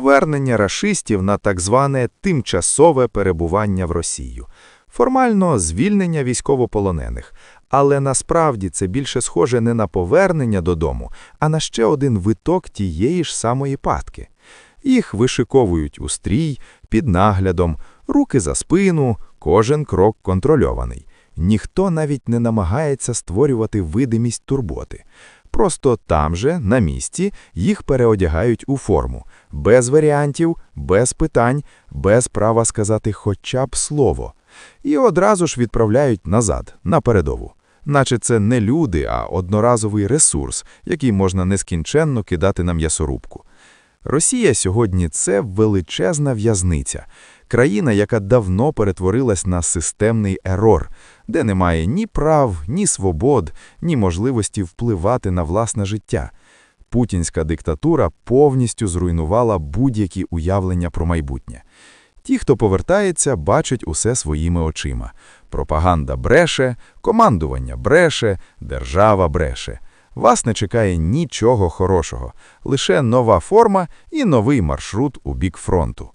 повернення рашистів на так зване тимчасове перебування в Росію, формально звільнення військовополонених. Але насправді це більше схоже не на повернення додому, а на ще один виток тієї ж самої патки. Їх вишиковують у стрій, під наглядом, руки за спину, кожен крок контрольований. Ніхто навіть не намагається створювати видимість турботи. Просто там же, на місці, їх переодягають у форму. Без варіантів, без питань, без права сказати хоча б слово. І одразу ж відправляють назад, на передову. Наче це не люди, а одноразовий ресурс, який можна нескінченно кидати на м'ясорубку. Росія сьогодні – це величезна в'язниця, країна, яка давно перетворилась на системний ерор, де немає ні прав, ні свобод, ні можливості впливати на власне життя. Путінська диктатура повністю зруйнувала будь-які уявлення про майбутнє. Ті, хто повертається, бачать усе своїми очима. Пропаганда бреше, командування бреше, держава бреше. Вас не чекає нічого хорошого, лише нова форма і новий маршрут у бік фронту.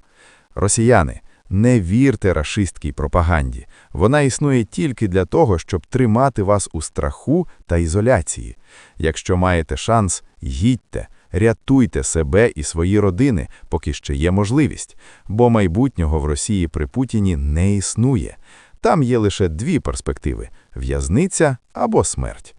Росіяни, не вірте рашистській пропаганді. Вона існує тільки для того, щоб тримати вас у страху та ізоляції. Якщо маєте шанс, їдьте, рятуйте себе і свої родини, поки ще є можливість, бо майбутнього в Росії при Путіні не існує. Там є лише дві перспективи – в'язниця або смерть.